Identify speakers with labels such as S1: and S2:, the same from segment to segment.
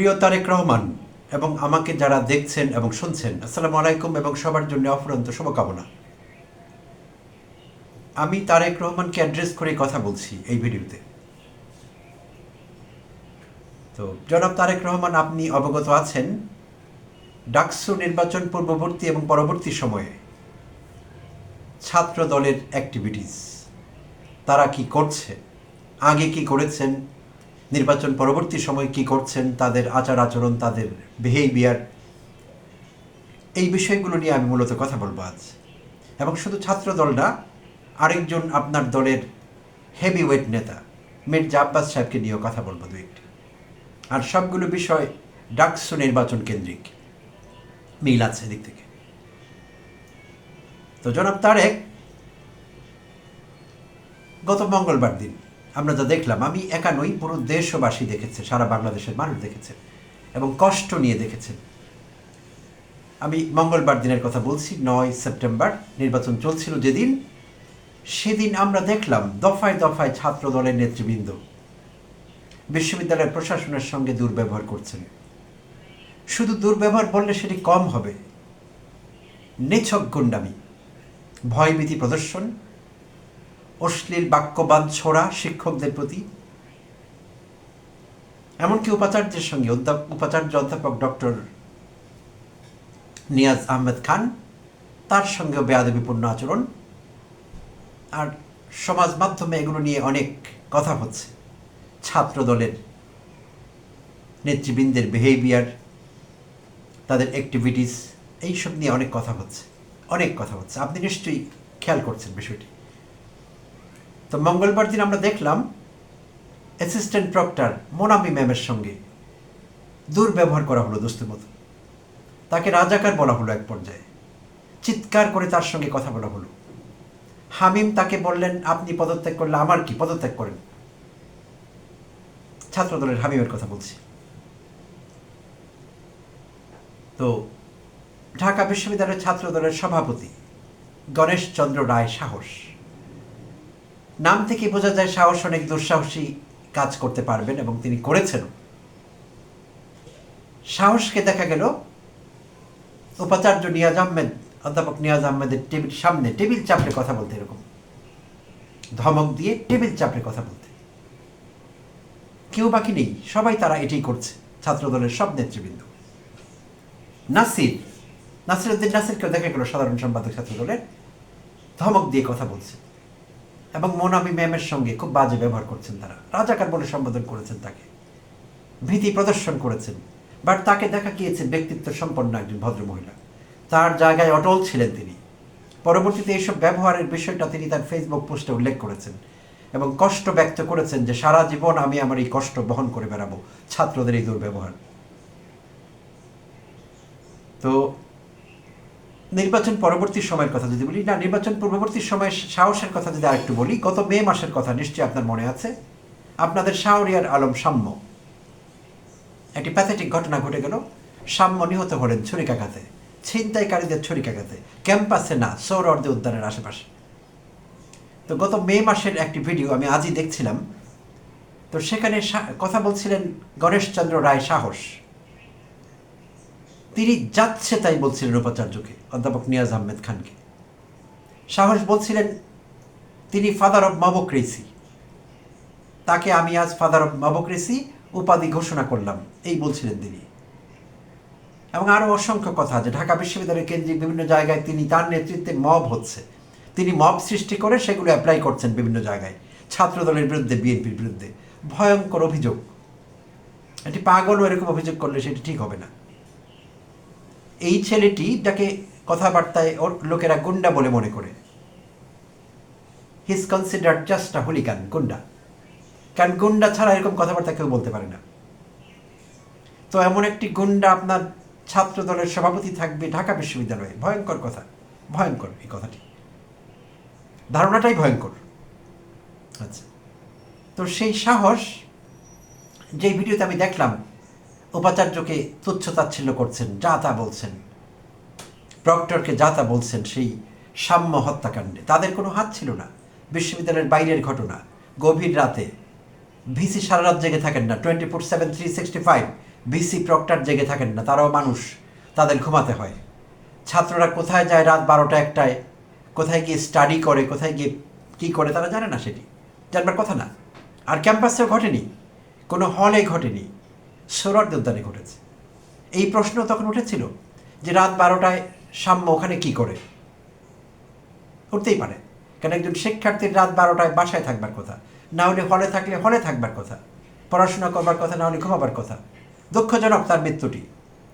S1: প্রিয় তারেক রহমান এবং আমাকে যারা দেখছেন এবং শুনছেন, আসসালামু আলাইকুম এবং সবার জন্য অফুরন্ত শুভকামনা। আমি তারেক রহমানকে অ্যাড্রেস করে কথা বলছি এই ভিডিওতে। তো, জনাব তারেক রহমান, আপনি অবগত আছেন, ডাকসু নির্বাচন পূর্ববর্তী এবং পরবর্তী সময়ে ছাত্র দলের অ্যাক্টিভিটিস তারা কি করছে, আগে কি করেছেন নির্বাচন পরবর্তী সময় কি করছেন, তাদের আচার আচরণ, তাদের বিহেভিয়ার এই বিষয়গুলো নিয়ে আমি মূলত কথা বলব আজ। এবং শুধু ছাত্র দল না, আরেকজন আপনার দলের হেভি ওয়েট নেতা মির্জা আব্বাস সাহেবকে নিয়েও কথা বলব দু একটি। আর সবগুলো বিষয় ডাকসু নির্বাচন কেন্দ্রিক, মিল আছে এদিক থেকে। তো জনাব তারেক, গত মঙ্গলবার দিন আমরা যা দেখলাম, আমি একা নই, পুরো দেশবাসী দেখেছে, সারা বাংলাদেশের মানুষ দেখেছে এবং কষ্ট নিয়ে দেখেছেন আমি মঙ্গলবার দিনের কথা বলছি, নয় সেপ্টেম্বর নির্বাচন চলছিল যেদিন। সেদিন আমরা দেখলাম দফায় দফায় ছাত্র দলের নেতৃবৃন্দ বিশ্ববিদ্যালয়ের প্রশাসনের সঙ্গে দুর্ব্যবহার করছেন। শুধু দুর্ব্যবহার বললে সেটি কম হবে। নিছক গুন্ডামি, ভয়ভীতি প্রদর্শন অশ্লীল বাক্যবাদ ছোড়া শিক্ষকদের প্রতি। এমনকি উপাচার্যের সঙ্গে উপাচার্য অধ্যাপক ডক্টর নিয়াজ আহমেদ খান, তার সঙ্গেও বেয়াদবিপূর্ণ আচরণ। আর সমাজ মাধ্যমে এগুলো নিয়ে অনেক কথা হচ্ছে। ছাত্র দলের নেতৃবৃন্দের বিহেভিয়ার তাদের অ্যাক্টিভিটিস এইসব নিয়ে অনেক কথা হচ্ছে। অনেক কথা হচ্ছে। আপনি নিশ্চয়ই খেয়াল করছেন বিষয়টি। তো মঙ্গলবার দিন আমরা দেখলাম অ্যাসিস্ট্যান্ট প্রক্টর মোনামি ম্যামের সঙ্গে দুর্ব্যবহার করা হলো দোস্তের মতো। তাকে রাজাকার বলা হলো এক পর্যায়ে। চিৎকার করে তার সঙ্গে কথা বলা হলো। হামিম তাকে বললেন, আপনি পদত্যাগ করলে আমার কি? পদত্যাগ করেন। ছাত্রদলের হামিমের কথা বলছি। তো ঢাকা বিশ্ববিদ্যালয়ের ছাত্রদলের সভাপতি গণেশ চন্দ্র রায় সাহস নাম থেকে বোঝা যায় সাহস অনেক দুঃসাহসী কাজ করতে পারবেন এবং তিনি করেছেন সাহসকে দেখা গেল উপাচার্য নিয়াজ আহমেদ, অধ্যাপক নিয়াজ আহমেদের টেবিল সামনে, টেবিল চাপড়ে কথা বলতে এরকম। ধমক দিয়ে টেবিল চাপড়ে কথা বলতে। কেউ বাকি নেই, সবাই তারা এটাই করছে, ছাত্রদলের সব নেতৃবৃন্দ। নাসির নাসির উদ্দিন নাসিরকেও দেখা গেল সাধারণ সম্পাদক ছাত্রদলের, ধমক দিয়ে কথা বলছে। এবং মোনামি ম্যামের সঙ্গে খুব বাজে ব্যবহার করছেন তারা। রাজাকার বলে সম্বোধন করেছেন তাকে। ভীতি প্রদর্শন করেছেন। বাট তাকে দেখা গিয়েছে ব্যক্তিত্ব সম্পন্ন একজন ভদ্রমহিলা। তার জায়গায় অটল ছিলেন তিনি। পরবর্তীতে এইসব ব্যবহারের বিষয়টা তিনি তার ফেসবুক পোস্টে উল্লেখ করেছেন এবং কষ্ট ব্যক্ত করেছেন যে সারা জীবন আমি আমার এই কষ্ট বহন করে বেড়াবো। ছাত্রদের এই দুর্ব্যবহার। তো নির্বাচন পরবর্তী সময়ের কথা যদি বলি, না, নির্বাচন পূর্ববর্তী সময়ের সাহসের কথা যদি আরেকটু বলি, গত মে মাসের কথা নিশ্চয়ই আপনার মনে আছে। আপনাদের শাহরিয়ার আলম সাম্য। একটি প্যাথেটিক ঘটনা ঘটে গেল। সাম্য নিহত হলেন ছুরিকাঘাতে, ছিনতাইকারীদের ছুরিকাঘাতে, ক্যাম্পাসে না সৌর সৌরর্দে উদ্যানের আশেপাশে। তো গত মে মাসের একটি ভিডিও আমি আজই দেখছিলাম। তো সেখানে কথা বলছিলেন গণেশচন্দ্র রায় সাহস। তিনি যাচ্ছে তাই বলছিলেন উপাচার্যকে অধ্যাপক নিয়াজ আহমেদ খানকে। সাহস বলছিলেন, তিনি ফাদার অব মাবক্রেসি তাকে আমি আজ ফাদার অব মাবক্রেসি উপাধি ঘোষণা করলাম, এই বলছিলেন তিনি। এবং আরও অসংখ্য কথা আছে। ঢাকা বিশ্ববিদ্যালয় কেন্দ্রিক বিভিন্ন জায়গায় তিনি তার নেতৃত্বে মব হচ্ছে। তিনি মব সৃষ্টি করে সেগুলো অ্যাপ্লাই করছেন বিভিন্ন জায়গায়। ছাত্রদলের বিরুদ্ধে, বিএনপির বিরুদ্ধে। ভয়ঙ্কর অভিযোগ। এটি পাগলও এরকম অভিযোগ করলে সেটি ঠিক হবে না। এই ছেলেটি তাকে কথাবার্তায় ওর লোকেরা গুন্ডা বলে মনে করে। He's consider just a hooligan goonda. কারণ গুন্ডা ছাড়া এরকম কথাবার্তা কেউ বলতে পারে না। তো এমন একটি গুন্ডা আপনার ছাত্র দলের সভাপতি থাকবে ঢাকা বিশ্ববিদ্যালয়ে। ভয়ঙ্কর কথা, ভয়ঙ্কর এই কথাটি। ধারণাটাই ভয়ঙ্কর। আচ্ছা। তো সেই সাহস, যেই ভিডিওতে আমি দেখলাম উপাচার্যকে তুচ্ছ তাচ্ছিল্য করছেন, যা তা বলছেন। প্রক্টরকে যা তা বলছেন, সেই সাম্য হত্যাকাণ্ডে। তাদের কোনো হাত ছিল না। বিশ্ববিদ্যালয়ের বাইরের ঘটনা। গভীর রাতে ভিসি সারা রাত জেগে থাকেন না। Twenty four seven, three sixty five, VC proctor জেগে থাকেন না। তারাও মানুষ। তাদের ঘুমাতে হয়। ছাত্ররা কোথায় যায় রাত বারোটা একটায়? কোথায় গিয়ে স্টাডি করে? কোথায় গিয়ে কী করে? তারা জানে না সেটি। জানবার কথা না। আর ক্যাম্পাসেও ঘটেনি। কোনো হলে ঘটেনি। সৌরার্দ উদ্যানে ঘটেছে। এই প্রশ্ন তখন উঠেছিল যে রাত বারোটায় সাম্য ওখানে কি করে? উঠতেই পারে। কারণ একজন শিক্ষার্থীর রাত বারোটায় বাসায় থাকবার কথা? না হলে হলে থাকলে হলে থাকবার কথা। পড়াশোনা করবার কথা, না হলে ঘুমাবার কথা। দুঃখজনক তার মৃত্যুটি।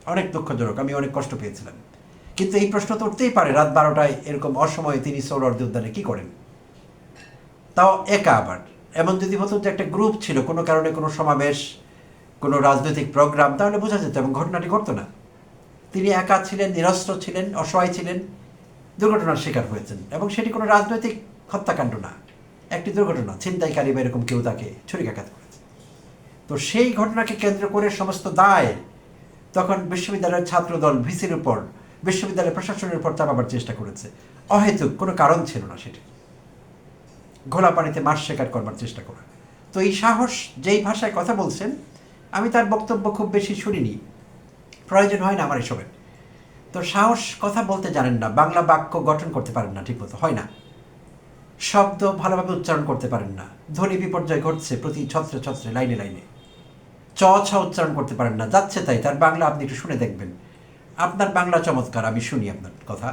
S1: অনেক দুঃখজনক, আমি অনেক কষ্ট পেয়েছিলাম। কিন্তু এই প্রশ্ন তো উঠতেই পারে, রাত বারোটায় এরকম অসময়ে তিনি সৌরর্দ উদ্যানে কী করেন? তাও একা আবার। এমন যদি হতো যে একটা গ্রুপ ছিল, কোনো কারণে কোনো সমাবেশ কোনো রাজনৈতিক প্রোগ্রাম, তাহলে বোঝা যেত এবং ঘটনাটি ঘটতো না। তিনি একা ছিলেন, নিরস্ত্র ছিলেন, অসহায় ছিলেন, দুর্ঘটনার শিকার হয়েছেন এবং সেটি কোনো রাজনৈতিক হত্যাকাণ্ড না। একটি দুর্ঘটনা, ছিনতাইকারী বা এরকম কেউ তাকে ছুরিকাঘাত করেছে। তো সেই ঘটনাকে কেন্দ্র করে সমস্ত দায় তখন বিশ্ববিদ্যালয়ের ছাত্রদল ভিসির উপর, বিশ্ববিদ্যালয় প্রশাসনের উপর চাপাবার চেষ্টা করেছে। অহেতুক, কোনো কারণ ছিল না সেটি। ঘোলা পানিতে মাছ শিকার করবার চেষ্টা করা। তো এই সাহস, যেই ভাষায় কথা বলছেন আমি তার বক্তব্য খুব বেশি শুনিনি। প্রয়োজন হয় না আমার এসবের। তো সাহস, কথা বলতে জানেন না, বাংলা বাক্য গঠন করতে পারেন না ঠিকমতো, হয় না। শব্দ ভালোভাবে উচ্চারণ করতে পারেন না, ধ্বনি বিপর্যয় ঘটছে প্রতি ছত্রে ছত্রে, লাইনে লাইনে। চ, ছ উচ্চারণ করতে পারেন না, যাচ্ছে তাই, তার বাংলা আপনি একটু শুনে দেখবেন। আপনার বাংলা চমৎকার, আমি শুনি আপনার কথা।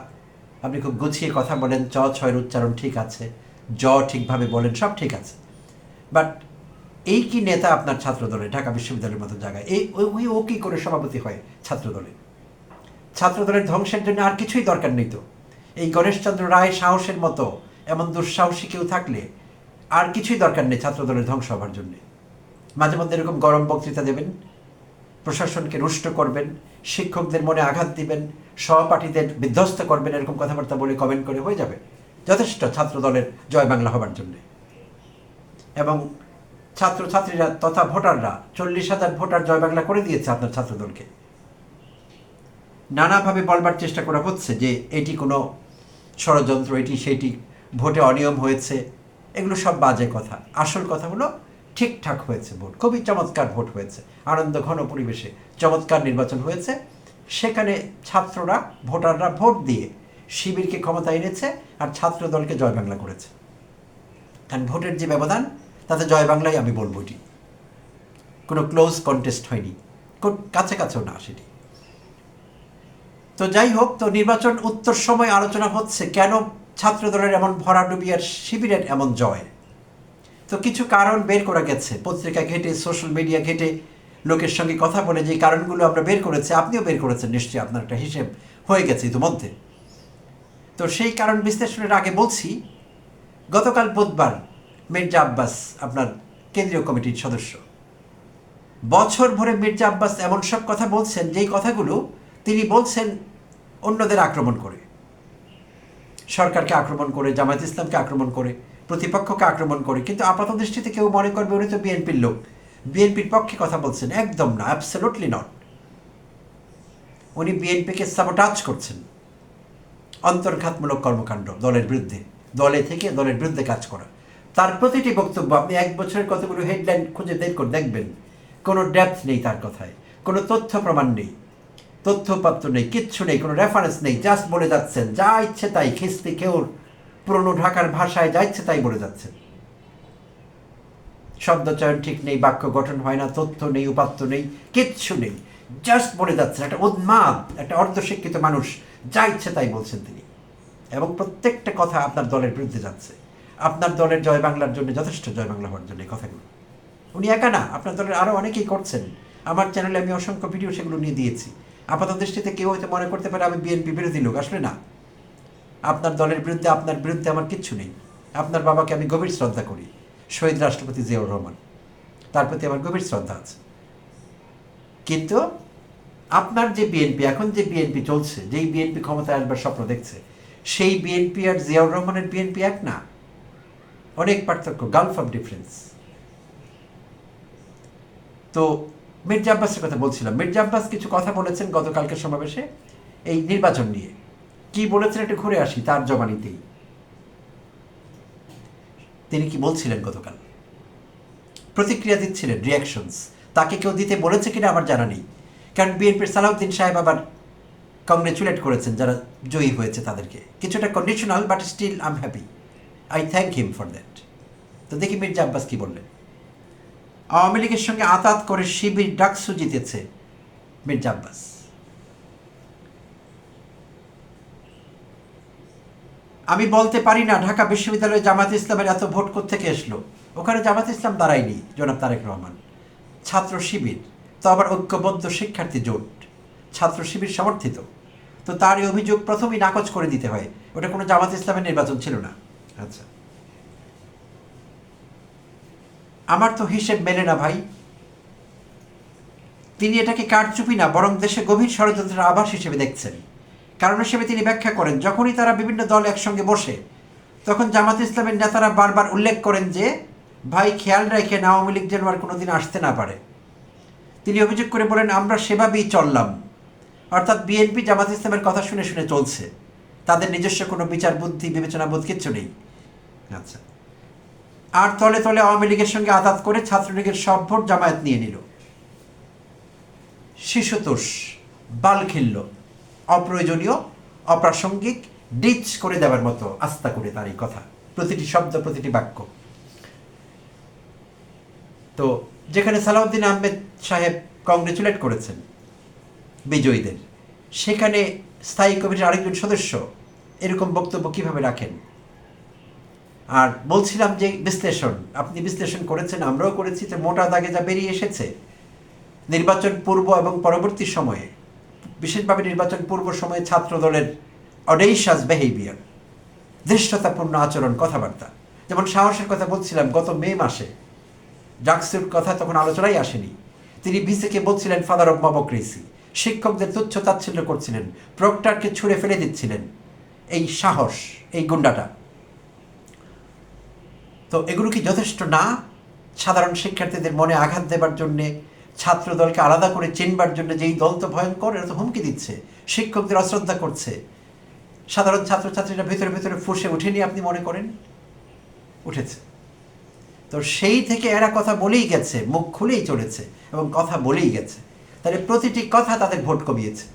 S1: আপনি খুব গুছিয়ে কথা বলেন, চ, ছয়ের উচ্চারণ ঠিক আছে, জ ঠিকভাবে বলেন, সব ঠিক আছে। বাট এই কি নেতা আপনার ছাত্রদলে, ঢাকা বিশ্ববিদ্যালয়ের মতো জায়গায়? এই, ওই ও কি করে সভাপতি হয় ছাত্রদলে? ছাত্রদলের ধ্বংসের জন্য আর কিছুই দরকার নেই তো। এই গণেশচন্দ্র রায় সাহসের মতো এমন দুঃসাহসী কেউ থাকলে আর কিছুই দরকার নেই ছাত্রদলের ধ্বংস হবার জন্যে। মাঝে মধ্যে এরকম গরম বক্তৃতা দেবেন, প্রশাসনকে রুষ্ট করবেন, শিক্ষকদের মনে আঘাত দিবেন, সহপাঠীদের বিধ্বস্ত করবেন, এরকম কথাবার্তা বলে কমেন্ট করে হয়ে যাবে। যথেষ্ট ছাত্র দলের জয় বাংলা হবার জন্যে। এবং ছাত্রছাত্রীরা তথা ভোটাররা চল্লিশ হাজার ভোটার জয় বাংলা করে দিয়েছে আপনার ছাত্রদলকে। নানাভাবে বলবার চেষ্টা করা হচ্ছে যে এটি কোনো ষড়যন্ত্র, এটি সেটি ভোটে অনিয়ম হয়েছে, এগুলো সব বাজে কথা। আসল কথা হলো ঠিকঠাক হয়েছে ভোট, খুবই চমৎকার ভোট হয়েছে, আনন্দ ঘন পরিবেশে চমৎকার নির্বাচন হয়েছে। সেখানে ছাত্ররা, ভোটাররা ভোট দিয়ে শিবিরকে ক্ষমতা এনেছে আর ছাত্র দলকে জয় বাংলা করেছে। কারণ ভোটের যে ব্যবধান তাতে জয় বাংলায় আমি বলব এটি। কোনো ক্লোজ কন্টেস্ট হয়নি। কাছে কাছেও না সেটি। তো যাই হোক, তো নির্বাচন উত্তর সময় আলোচনা হচ্ছে, কেন ছাত্র দলের এমন ভরাডুবি আর শিবিরের এমন জয়? তো কিছু কারণ বের করা গেছে। পত্রিকা ঘেটে সোশ্যাল মিডিয়া ঘেটে, লোকের সঙ্গে কথা বলে যে কারণগুলো আমরা বের করেছি, আপনিও বের করেছেন নিশ্চয়ই, আপনার একটা হিসেব হয়ে গেছে ইতিমধ্যে। তো সেই কারণ বিশ্লেষণের আগে বলছি, গতকাল বুধবার মির্জা আব্বাস আপনার কেন্দ্রীয় কমিটির সদস্য। বছর ভরে মির্জা আব্বাস এমন সব কথা বলছেন, যেই কথাগুলো তিনি বলছেন অন্যদের আক্রমণ করে। সরকারকে আক্রমণ করে, জামায়াত ইসলামকে আক্রমণ করে, প্রতিপক্ষকে আক্রমণ করে, কিন্তু আপাত দৃষ্টিতে কেউ মনে করবে উনি তো বিএনপির লোক। বিএনপির পক্ষে কথা বলছেন, একদম না অ্যাবসলুটলি নট উনি বিএনপিকে সাবোটাজ করছেন। অন্তর্ঘাতমূলক কর্মকাণ্ড, দলের বিরুদ্ধে, দলে থেকে দলের বিরুদ্ধে কাজ করা। তার প্রতিটি বক্তব্য আপনি এক বছরের কতগুলো হেডলাইন খুঁজে বের করে দেখবেন, কোনো ডেপথ নেই তার কথায়, কোনো তথ্য প্রমাণ নেই তথ্যপত্র নেই, কিচ্ছু নেই, কোনো রেফারেন্স নেই জাস্ট বলে যাচ্ছেন, যা ইচ্ছে তাই, খিস্তি কেউর পুরনো ঢাকার ভাষায় যা ইচ্ছে তাই বলে যাচ্ছেন। শব্দচয়ন ঠিক নেই, বাক্য গঠন হয় না, তথ্য নেই, উপাত্ত নেই, কিচ্ছু নেই জাস্ট বলে যাচ্ছেন, একটা উন্মাদ, একটা অর্ধশিক্ষিত মানুষ, যা ইচ্ছে তাই বলছেন তিনি। এবং প্রত্যেকটা কথা আপনার দলের বিরুদ্ধে যাচ্ছে। আপনার দলের জয় বাংলার জন্য, যথেষ্ট জয় বাংলা হওয়ার জন্য এই কথাগুলো। উনি একা না, আপনার দলের আরও অনেকেই করছেন। আমার চ্যানেলে আমি অসংখ্য ভিডিও সেগুলো নিয়ে দিয়েছি। আপাত দৃষ্টিতে কেউ হয়তো মনে করতে পারে আমি বিএনপি বিরোধী লোক, আসলে না। আপনার দলের বিরুদ্ধে, আপনার বিরুদ্ধে আমার কিচ্ছু নেই। আপনার বাবাকে আমি গভীর শ্রদ্ধা করি, শহীদ রাষ্ট্রপতি জিয়াউর রহমান। তার প্রতি আমার গভীর শ্রদ্ধা আছে। কিন্তু আপনার যে বিএনপি এখন যে বিএনপি চলছে, যেই বিএনপি ক্ষমতায় আসবার স্বপ্ন দেখছে, সেই বিএনপি আর জিয়াউর রহমানের বিএনপি এক না। অনেক পার্থক্য গালফ অফ ডিফারেন্স তো মির্জা আব্বাসের কথা বলছিলাম। মির্জা আব্বাস কিছু কথা বলেছেন গতকালকের সমাবেশে এই নির্বাচন নিয়ে। কি বলেছেন একটু ঘুরে আসি, তার জবানিতেই। তিনি কি বলছিলেন গতকাল? প্রতিক্রিয়া দিচ্ছিলেন রিয়াকশনস তাকে কেউ দিতে বলেছে কিনা আমার জানা নেই। কারণ বিএনপির সালাউদ্দিন সাহেব আবার কংগ্রেচুলেট করেছেন যারা জয়ী হয়েছে তাদেরকে। কিছুটা conditional but still I am happy I thank him for that তো দেখি মির্জা আব্বাস কি বললেন। আওয়ামী লীগের সঙ্গে আতাত করে শিবির ডাকসু জিতেছে মির্জা আব্বাস। আমি বলতে পারি না, ঢাকা বিশ্ববিদ্যালয়ে জামাত ইসলামের এত ভোট থেকে এসলো ওখানে জামাত ইসলাম দাঁড়ায়নি, জনাব তারেক রহমান। ছাত্র শিবির, তো আবার ঐক্যবদ্ধ শিক্ষার্থী জোট। ছাত্র শিবির সমর্থিত। তো তার এই অভিযোগ প্রথমেই নাকচ করে দিতে হয়। ওটা কোনো জামাত ইসলামের নির্বাচন ছিল না। আচ্ছা। আমার তো হিসেব মেলে না ভাই। তিনি এটাকে কারচুপি না, বরং দেশে গভীর ষড়যন্ত্রের আভাস হিসেবে দেখছেন। কারণ হিসেবে তিনি ব্যাখ্যা করেন, যখনই তারা বিভিন্ন দল একসঙ্গে বসে, তখন জামাত ইসলামের নেতারা বারবার উল্লেখ করেন যে, ভাই, খেয়াল রেখে আওয়ামী লীগ যেন আর কোনোদিন আসতে না পারে। তিনি অভিযোগ করে বলেন, আমরা সেভাবেই চললাম। অর্থাৎ বিএনপি জামাত ইসলামের কথা শুনে শুনে চলছে। তাদের নিজস্ব কোনো বিচার বুদ্ধি, বিবেচনা বোধ কিচ্ছু নেই। আচ্ছা। আর তলে তলে আওয়ামী লীগের সঙ্গে আঘাত করে ছাত্রলীগের সব ভোট জামায়াত নিয়ে নিল। শিশুতোষ, বাল খেলল, অপ্রয়োজনীয়, অপ্রাসঙ্গিক, ডিচ করে দেওয়ার মতো আস্থা করে তার এই কথা। প্রতিটি শব্দ, প্রতিটি বাক্য। তো যেখানে সালাউদ্দিন আহমেদ সাহেব কংগ্রেচুলেট করেছেন বিজয়ীদের। সেখানে স্থায়ী কমিটির আরেকজন সদস্য এরকম বক্তব্য কীভাবে রাখেন? আর বলছিলাম যে বিশ্লেষণ, আপনি বিশ্লেষণ করেছেন, আমরাও করেছি যে মোটা দাগে যা বেরিয়ে এসেছে, নির্বাচন পূর্ব এবং পরবর্তী সময়ে, বিশেষভাবে নির্বাচন পূর্ব সময়ে ছাত্র দলের অডেইশাস বিহেভিয়ার ধৃষ্টতাপূর্ণ আচরণ, কথাবার্তা। যেমন সাহসের কথা বলছিলাম, গত মে মাসে জাকসুর কথা তখন আলোচনায় আসেনি। তিনি ভিসিকে বলছিলেন ফাদার অব মবক্রেসি শিক্ষকদের তুচ্ছ তাচ্ছিল্য করছিলেন, প্রক্টারকে ছুঁড়ে ফেলে দিচ্ছিলেন। এই সাহস, এই গুন্ডাটা। তো এগুলো কি যথেষ্ট? না। সাধারণ শিক্ষার্থীদের মনে আঘাত দেবার জন্যে ছাত্র দলকে আলাদা করে চিনবার জন্য যেই দল তো ভয়ঙ্কর, এরা তো হুমকি দিচ্ছে। শিক্ষকদের অশ্রদ্ধা করছে। সাধারণ ছাত্রছাত্রীরা ভেতরে ভেতরে ফুসে ওঠেনি আপনি মনে করেন? উঠেছে। তো সেই থেকে এরা কথা বলেই গেছে, মুখ খুলেই চলেছে এবং কথা বলেই গেছে। তাহলে প্রতিটি কথা তাদের ভোট কমিয়েছে।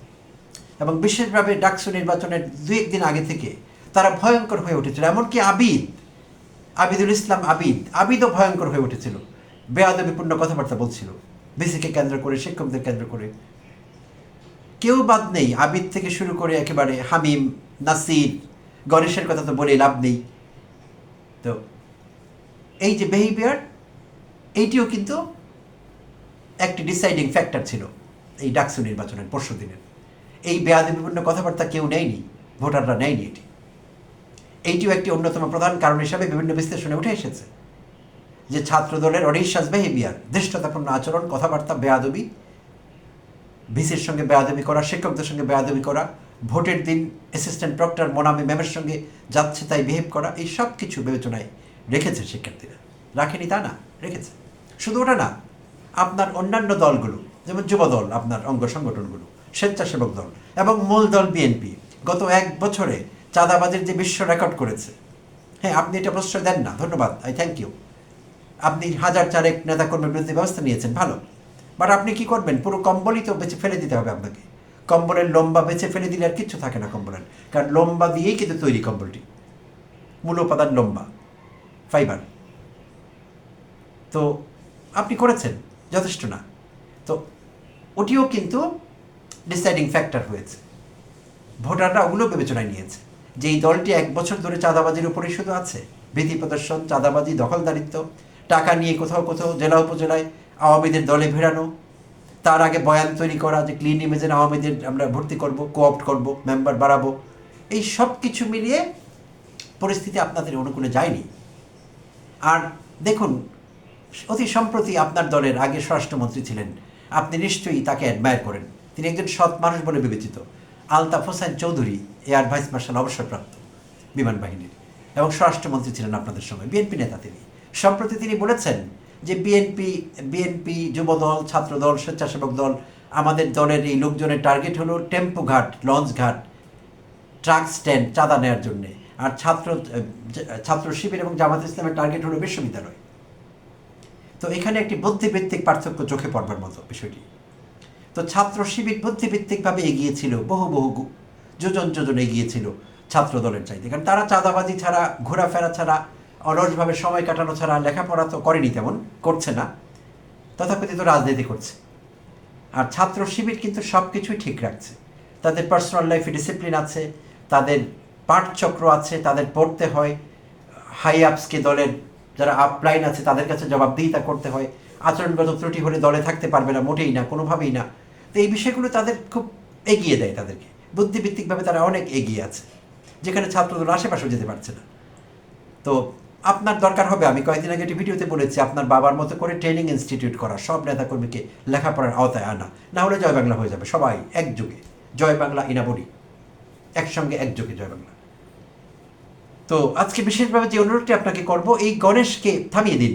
S1: এবং বিশেষভাবে ডাকসু নির্বাচনের দু একদিন আগে থেকে তারা ভয়ঙ্কর হয়ে উঠেছিল। এমনকি আবিদ, আবিদুল ইসলাম আবিদ, আবিদও ভয়ঙ্কর হয়ে উঠেছিল। বেয়াদবিপূর্ণ কথাবার্তা বলছিল। বিসিকে কেন্দ্র করে, শিক্ষকদের কেন্দ্র করে। কেউ বাদ নেই। আবিদ থেকে শুরু করে একেবারে হামিম, নাসির, গণেশের কথা তো বলে লাভ নেই। তো এই যে বিহেভিয়ার এইটিও কিন্তু একটি ডিসাইডিং ফ্যাক্টর ছিল। এই ডাকসু নির্বাচনের পরশু দিনের এই বেয়াদবিপূর্ণ কথাবার্তা কেউ নেয়নি, ভোটাররা নেয়নি এটি। এইটিও একটি অন্যতম প্রধান কারণ হিসাবে বিভিন্ন বিশ্লেষণে উঠে এসেছে যে ছাত্র দলের অনিশ্বাস বিহেভিয়ার ধৃষ্টতাপূর্ণ আচরণ, কথাবার্তা, বেয়াদবি, ভিসির সঙ্গে বেয়াদবি করা, শিক্ষকদের সঙ্গে বেয়াদবি করা, ভোটের দিন অ্যাসিস্ট্যান্ট প্রক্টর মোনামি ম্যামের সঙ্গে যাচ্ছে তাই বিহেভ করা, এই সব কিছু বিবেচনায় রেখেছে শিক্ষার্থীরা। রাখেনি তা না, রেখেছে। শুধু ওটা না, আপনার অন্যান্য দলগুলো যেমন যুব দল, আপনার অঙ্গ সংগঠনগুলো, স্বেচ্ছাসেবক দল এবং মূল দল বিএনপি গত এক বছরে চাঁদাবাজের যে বিশ্ব রেকর্ড করেছে। হ্যাঁ আপনি এটা প্রশ্রয় দেন না, ধন্যবাদ, আই থ্যাংক ইউ। আপনি হাজার চারেক নেতাকর্মীর বিরুদ্ধে ব্যবস্থা নিয়েছেন, ভালো। বাট আপনি কি করবেন? পুরো কম্বলই তো বেঁচে ফেলে দিতে হবে আপনাকে। কম্বলের লম্বা বেঁচে ফেলে দিলে আর কিচ্ছু থাকে না কম্বলের, কারণ লম্বা দিয়েই কিন্তু তৈরি কম্বলটি। মূল উপাদান লম্বা, ফাইবার। তো আপনি করেছেন, যথেষ্ট না। তো ওটিও কিন্তু ডিসাইডিং ফ্যাক্টর হয়েছে। ভোটাররা ওগুলো বিবেচনায় নিয়েছে যে এই দলটি এক বছর ধরে চাঁদাবাজির উপরে শুধু আছে। ভীতি প্রদর্শন, চাঁদাবাজি, দখলদারিত্ব, টাকা নিয়ে কোথাও কোথাও, জেলা উপজেলায় আওয়ামীদের দলে ভেড়ানো, তার আগে বয়ান তৈরি করা যে ক্লিন ইমেজের আওয়ামীদের আমরা ভর্তি করব কোঅপ্ট করব মেম্বার বাড়াবো, এই সব কিছু মিলিয়ে পরিস্থিতি আপনাদের অনুকূলে যায়নি। আর দেখুন, অতি সম্প্রতি আপনার দলের আগে স্বরাষ্ট্রমন্ত্রী ছিলেন আপনি নিশ্চয়ই তাকে অ্যাডমায়ার করেন। তিনি একজন সৎ মানুষ বলে বিবেচিত। Altaf Hossain Chowdhury air vice marshal অবসরপ্রাপ্ত বিমান বাহিনীর। এবং স্বরাষ্ট্রমন্ত্রী ছিলেন আপনাদের সময় বিএনপি নেতা তিনি। সম্প্রতি তিনি বলেছেন যে বিএনপি বিএনপি যুবদল, ছাত্রদল, স্বেচ্ছাসেবক দল আমাদের দলের এই লোকজনের টার্গেট হলো টেম্পো ঘাট, লঞ্চ ঘাট, ট্রাক স্ট্যান্ড চাঁদা নেওয়ার জন্যে। আর ছাত্র ছাত্র শিবির এবং জামাত ইসলামের টার্গেট হলো বিশ্ববিদ্যালয়। তো এখানে একটি বুদ্ধিভিত্তিক পার্থক্য চোখে পড়বার মতো বিষয়টি। তো ছাত্র শিবির বুদ্ধিভিত্তিকভাবে এগিয়েছিল বহু বহু যোজন যোজন এগিয়েছিল ছাত্র দলের চাইতে। কারণ তারা চাঁদাবাজি ছাড়া, ঘোরাফেরা ছাড়া, অলসভাবে সময় কাটানো ছাড়া, লেখাপড়া তো করেনি তেমন, করছে না। তথাকথিত রাজনীতি করছে। আর ছাত্র শিবির কিন্তু সব কিছুই ঠিক রাখছে। তাদের পার্সোনাল লাইফে ডিসিপ্লিন আছে, তাদের পাঠচক্র আছে, তাদের পড়তে হয় হাই আপসকে দলের যারা আপলাইন আছে, তাদের কাছে জবাবদিহিতা করতে হয়। আচরণগত ত্রুটি হলে দলে থাকতে পারবে না, মোটেই না, কোনোভাবেই না। তো এই বিষয়গুলো তাদের খুব এগিয়ে দেয় তাদেরকে। বুদ্ধিভিত্তিকভাবে তারা অনেক এগিয়ে আছে, যেখানে ছাত্রদল আশেপাশেও যেতে পারছে না। তো আপনার দরকার হবে, আমি কয়েকদিন আগে একটি ভিডিওতে বলেছি, আপনার বাবার মতো করে ট্রেনিং ইনস্টিটিউট করা, সব নেতাকর্মীকে লেখাপড়ার আওতায় আনা। না হলে জয় বাংলা হয়ে যাবে। সবাই একযোগে। জয় বাংলা ইনাবরি। একসঙ্গে একযোগে জয় বাংলা। তো আজকে বিশেষভাবে যে অনুরোধটি আপনাকে করব, এই গণেশকে থামিয়ে দিন।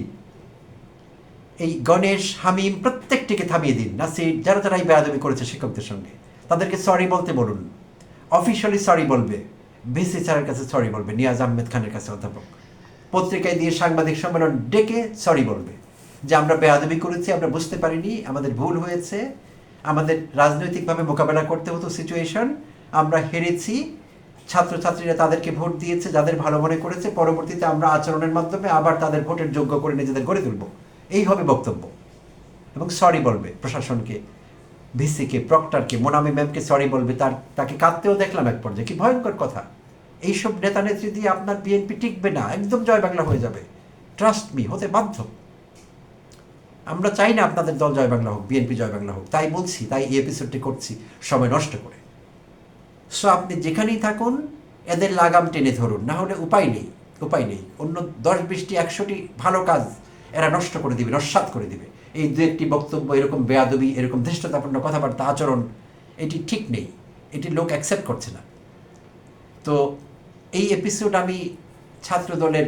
S1: এই গণেশ, হামিম প্রত্যেকটিকে থামিয়ে দিন। নাসির, যারা যারা এই বেয়াদবি করেছে শিক্ষকদের সঙ্গে, তাদেরকে সরি বলতে বলুন। অফিসিয়ালি সরি বলবে। ভিসি স্যারের কাছে সরি বলবে, নিয়াজ আহমেদ খানের কাছে অধ্যাপক। পত্রিকায় দিয়ে সাংবাদিক সম্মেলন ডেকে সরি বলবে যে, আমরা বেয়াদবি করেছি, আমরা বুঝতে পারিনি, আমাদের ভুল হয়েছে, আমাদের রাজনৈতিকভাবে মোকাবেলা করতে হতো সিচুয়েশন আমরা হেরেছি ছাত্রছাত্রীরা তাদেরকে ভোট দিয়েছে, যাদের ভালো মনে করেছে, পরবর্তীতে আমরা আচরণের মাধ্যমে আবার তাদের ভোটের যোগ্য করে নিজেদের গড়ে তুলব। এই হবে বক্তব্য। এবং সরি বলবে প্রশাসনকে, ভিসিকে, প্রক্টরকে, মোনামি ম্যামকে সরি বলবে, তার, তাকে কাঁদতেও দেখলাম এক পর্যায়ে, কি ভয়ঙ্কর কথা। এইসব নেতা নেত্রী দিয়ে আপনার বিএনপি টিকবে না, একদম জয় বাংলা হয়ে যাবে। ট্রাস্ট মি হতে বাধ্য। আমরা চাই না আপনাদের দল জয় বাংলা হোক বিএনপি জয় বাংলা হোক। তাই বলছি, তাই এই এপিসোডটি করছি, সময় নষ্ট করে। সো আপনি যেখানেই থাকুন, এদের লাগাম টেনে ধরুন। না হলে উপায় নেই উপায় নেই। অন্য দশ বিশটি একশোটি ভালো কাজ এরা নষ্ট করে দিবে, নস্বাত করে দিবে। এই দু একটি বক্তব্য এরকম বেয়াদবি, এরকম ধৃষ্টতাপূর্ণ কথাবার্তা, আচরণ, এটি ঠিক নেই। এটি লোক অ্যাকসেপ্ট করছে না। তো এই এপিসোড আমি ছাত্র দলের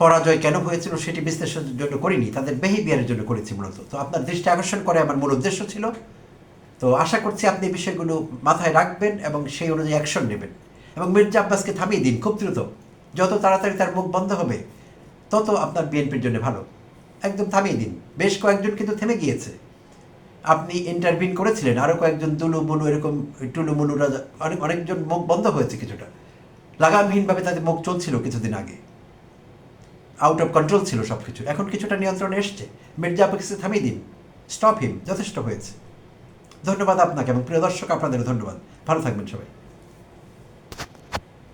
S1: পরাজয় কেন হয়েছিল সেটি বিশ্লেষণের জন্য করিনি, তাদের বিহেভিয়ারের জন্য করেছি মূলত। তো আপনার দৃষ্টি আকর্ষণ করে, আমার মূল উদ্দেশ্য ছিল তো আশা করছি আপনি বিষয়গুলো মাথায় রাখবেন এবং সেই অনুযায়ী অ্যাকশন নেবেন। এবং মির্জা আব্বাসকে থামিয়ে দিন, খুব দ্রুত। যত তাড়াতাড়ি তার মুখ বন্ধ হবে, তত আপনার বিএনপির জন্য ভালো। একদম থামিয়ে দিন। বেশ কয়েকজন কিন্তু থেমে গিয়েছে। আপনি ইন্টারভিন করেছিলেন আরও কয়েকজন তুলু মুলু এরকম, টুলু মুলুরা অনেক, অনেকজন মুখ বন্ধ হয়েছে কিছুটা। লাগামহীনভাবে তাদের মুখ চলছিল কিছুদিন আগে। আউট অফ কন্ট্রোল ছিল সব কিছু এখন কিছুটা নিয়ন্ত্রণে এসছে। মির্জা আব্বাসকে থামিয়ে দিন। স্টপ হিম যথেষ্ট হয়েছে। ধন্যবাদ আপনাকে এবং প্রিয় দর্শক আপনাদের ধন্যবাদ। ভালো থাকবেন সবাই।